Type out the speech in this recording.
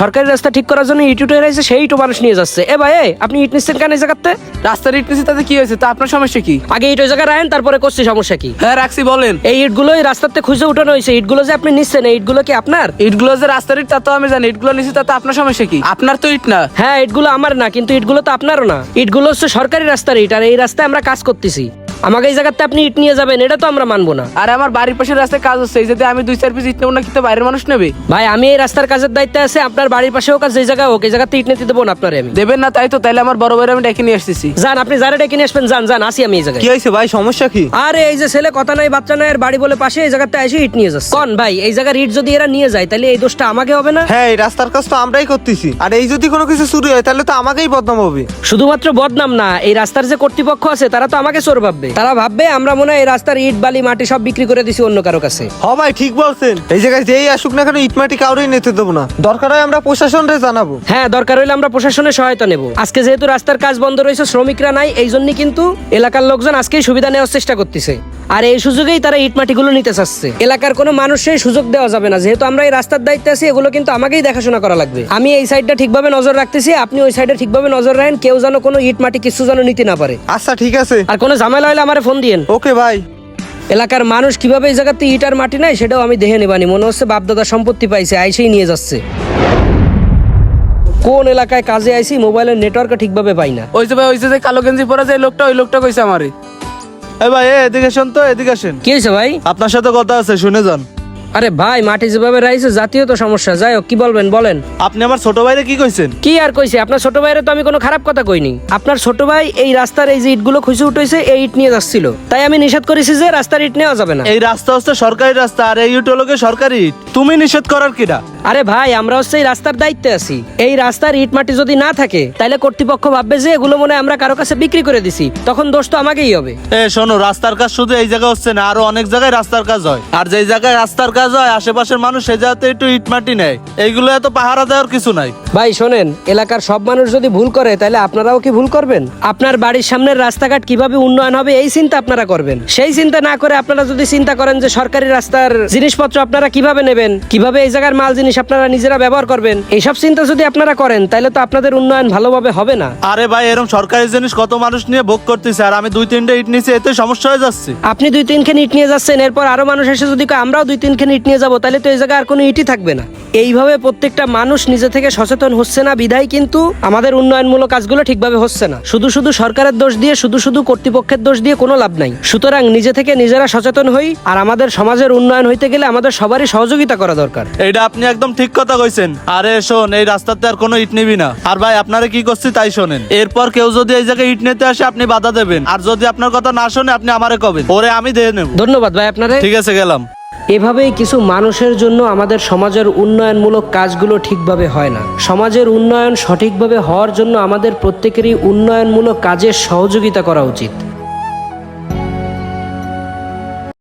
সরকারি রাস্তা ঠিক করার জন্য ইট উঠে রয়েছে সেই ইটও মানুষ নিয়ে যাচ্ছে। এ ভাই আপনি ইট নিচ্ছেন কেন এই জায়গাতে? রাস্তার ইট নিচে তাতে কি হয়েছে? তা আপনার সমস্যা কি? আগে ইট ওই জায়গায় রাখেন তারপরে করছি সমস্যা কি? হ্যাঁ রাখছি বলেন। এই ইটগুলোই রাস্তাতে খুঁজে উঠানো হয়েছে। ইটগুলো যে আপনি নিচ্ছেন এই ইটগুলো কি আপনার? ইটগুলো যে রাস্তার ইট তা তো আমি জানি। ইটগুলো নিচে তাতে আপনার সমস্যা কি? আপনার তো ইট না। হ্যাঁ ইটগুলো আমার না কিন্তু ইটগুলো তো আপনারও না। ইটগুলো হচ্ছে সরকারি রাস্তার ইট আর এই রাস্তায় আমরা কাজ করতেছি। আমাকে এই জায়গাতে আপনি ইট নিয়ে যাবেন এটা তো আমরা মানবো না। আর আমার বাড়ির পাশের রাস্তায় কাজ হচ্ছে এই যদি আমি দুই চার পিস ইট নেব না কিন্তু বাইরের মানুষ নেবে? ভাই আমি এই রাস্তার কাজের দায়িত্বে আছে আপনার বাড়ির পাশে হোক আর যে জায়গায় হোক এই জায়গাতে ইট নিতে দেবো না আপনার আমি। দেবেন না তাই তো তাইলে আমার বড় ভাইয়ের আমি ডেকে নিয়ে আসতেছি। যান আপনি যারা ডেকে নিয়ে আসবেন যান যান আসি আমি এই জায়গায়। কি হয়েছে ভাই সমস্যা কি? আরে এই যে ছেলে কথা নাই বাচ্চা নাই আর বাড়ি বলে পাশে এই জায়গাতে এসে ইট নিয়ে যাচ্ছে। কোন ভাই এই জায়গার ইট যদি এরা নিয়ে যায় তাহলে এই দোষটা আমাকে হবে না? হ্যাঁ এই রাস্তার কাজ তো আমরাই করতেছি। আর এই যদি কোনো কিছু চুরি হয় তাহলে তো আমাকেই বদনাম হবে। শুধুমাত্র বদনাম না এই রাস্তার যে কর্তৃপক্ষ আছে তারা তো আমাকে চোর ভাববে। তারা ভাববে আমরা মনে হয় এই রাস্তার ইট বালি মাটি সব বিক্রি করে দিছি অন্য কারও কাছে। হ ভাই ঠিক বলছেন। এই জায়গায় যেই আসুক না কেন ইটমাটি কাউরেই নিতে দেবো না। দরকার হয় আমরা প্রশাসনরে জানাব। হ্যাঁ দরকার হলে আমরা প্রশাসনের সহায়তা নেব। আজকে যেহেতু রাস্তার কাজ বন্ধ রয়েছে শ্রমিকরা নাই এই জন্য কিন্তু এলাকার লোকজন আজকেই সুবিধা নেওয়ার চেষ্টা করতেছে। আর এই সুযোগেই তারা ইট মাটিগুলো নিতে চাচ্ছে। এলাকার কোনো মানুষের সুযোগ দেওয়া যাবে না। যেহেতু আমরা এই রাস্তার দায়িত্বে আছি এগুলো কিন্তু আমাকেই দেখাশোনা করা লাগবে। আমি এই সাইডটা ঠিকভাবে নজর রাখতেছি আপনি ওই সাইডে ঠিকভাবে নজর রাখেন কেউ যেন কোনো ইট মাটি কিছু যেন নিতে না পারে। আচ্ছা ঠিক আছে। আর কোনো ঝামেলা হলে আমার ফোন দিয়েন। ওকে ভাই। এলাকার মানুষ কীভাবে এই জায়গাতে ইট আর মাটি নাই সেটাও আমি দেখে নেবানি। মনে হচ্ছে বাপদাদা সম্পত্তি পাইছে আইসেই নিয়ে যাচ্ছে। কোন এলাকায় কাজে আইছি মোবাইলের নেটওয়ার্ক ঠিকভাবে পাই না। ওই যে ভাই ওই যে যে কালো গেঞ্জি পরা যে লোকটা ওই লোকটা কইছে আমারে। এই ভাই এ, এদিকে শুন তো এদিকে আসেন। কি হয়েছে ভাই? আপনার সাথে কথা আছে শুনে যান। আরে ভাই মাটি যেভাবে রাইছে জাতীয় তো সমস্যা। যাই হোক কি বলবেন বলেন। আপনি আমার ছোট ভাইরে কি কইছেন? কি আর কইছে? আপনার ছোট ভাইরে তো আমি কোনো খারাপ কথা কইনি। আপনার ছোট ভাই এই রাস্তার এই যে ইটগুলো খুঁজে উঠেছে এই ইট নিয়ে যাচ্ছিল। তাই আমি নিষেধ করেছি যে রাস্তার ইট নেওয়া যাবে না। এই রাস্তা হচ্ছে সরকারি রাস্তা আর এই ইট হলো কি সরকারি ইট? তুমি নিষেধ করার কিরা আরে ভাই আমরা হচ্ছে এই রাস্তার দায়িত্বে আছি। এই রাস্তার ইট মাটি যদি না থাকে তাহলে কর্তৃপক্ষ ভাববে যে এগুলো মনে হয় আমরা কারও কাছে বিক্রি করে দিছি। তখন দোষ তো আমাকেই হবে। এ শোনো রাস্তার কাজ শুধু এই জায়গায় হচ্ছে না আরও অনেক জায়গায় রাস্তার কাজ হয়। আর যেই জায়গায় রাস্তার কাজ হয় আশেপাশের মানুষ সে জায়গাতে একটু ইট মাটি নেয়। এইগুলো এত পাহারা দেওয়ার কিছু নাই। ভাই শোনেন এলাকার সব মানুষ যদি ভুল করে তাহলে আপনারাও কি ভুল করবেন? আপনার বাড়ির সামনের রাস্তাঘাট কীভাবে উন্নয়ন হবে এই চিন্তা আপনারা করবেন। সেই চিন্তা না করে আপনারা যদি চিন্তা করেন যে সরকারি রাস্তার জিনিসপত্র আপনারা কীভাবে নেবেন কীভাবে এই জায়গার মাল জিনিস আপনারা নিজেরা ব্যবহার করবেন। এইসব চিন্তা যদি আপনারা করেন তাহলে তো আপনাদের উন্নয়ন ভালোভাবে হবে না। আরে ভাই এরকম সরকারি জিনিস কত মানুষ নিয়ে ভোগ করতেছে আর আমি দুই তিনটে ইট নিচে এতে সমস্যা হয়ে যাচ্ছে। আপনি দুই তিনখান ইট নিয়ে যাচ্ছেন এরপর আরও মানুষ এসে যদি কয়, আমরাও দুই তিনখান ইট নিয়ে যাব তাহলে তো এই জায়গায় আর কোনো ইটই থাকবে না। এইভাবে প্রত্যেকটা মানুষ নিজে থেকে সচেতন হচ্ছে না বিধায় কিন্তু আমাদের উন্নয়নমূলক কাজগুলো ঠিকভাবে হচ্ছে না। শুধু শুধু সরকারের দোষ দিয়ে শুধু শুধু কর্তৃপক্ষের দোষ দিয়ে কোনো লাভ নাই। সুতরাং নিজে থেকে নিজেরা সচেতন হই আর আমাদের সমাজের উন্নয়ন হইতে গেলে আমাদের সবারই সহযোগিতা করা দরকার। এটা আপনি একদম ঠিক কথা কইছেন। আরে শোন এই রাস্তাতে আর কোনো ইট নিবি না। আর ভাই আপনারা কি করছি তাই শোনেন। এরপর কেউ যদি এই জায়গায় ইট নিতে আসে আপনি বাধা দেবেন। আর যদি আপনার কথা না শোনে আপনি আমারে কবেন। ওরে আমি দিয়ে নেব। ধন্যবাদ ভাই আপনারে। ঠিক আছে গেলাম। এভাবেই কিছু মানুষের জন্য আমাদের সমাজের উন্নয়নমূলক কাজগুলো ঠিকভাবে হয় না। সমাজের উন্নয়ন সঠিকভাবে হওয়ার জন্য আমাদের প্রত্যেকেরই উন্নয়নমূলক কাজের সহযোগিতা করা উচিত।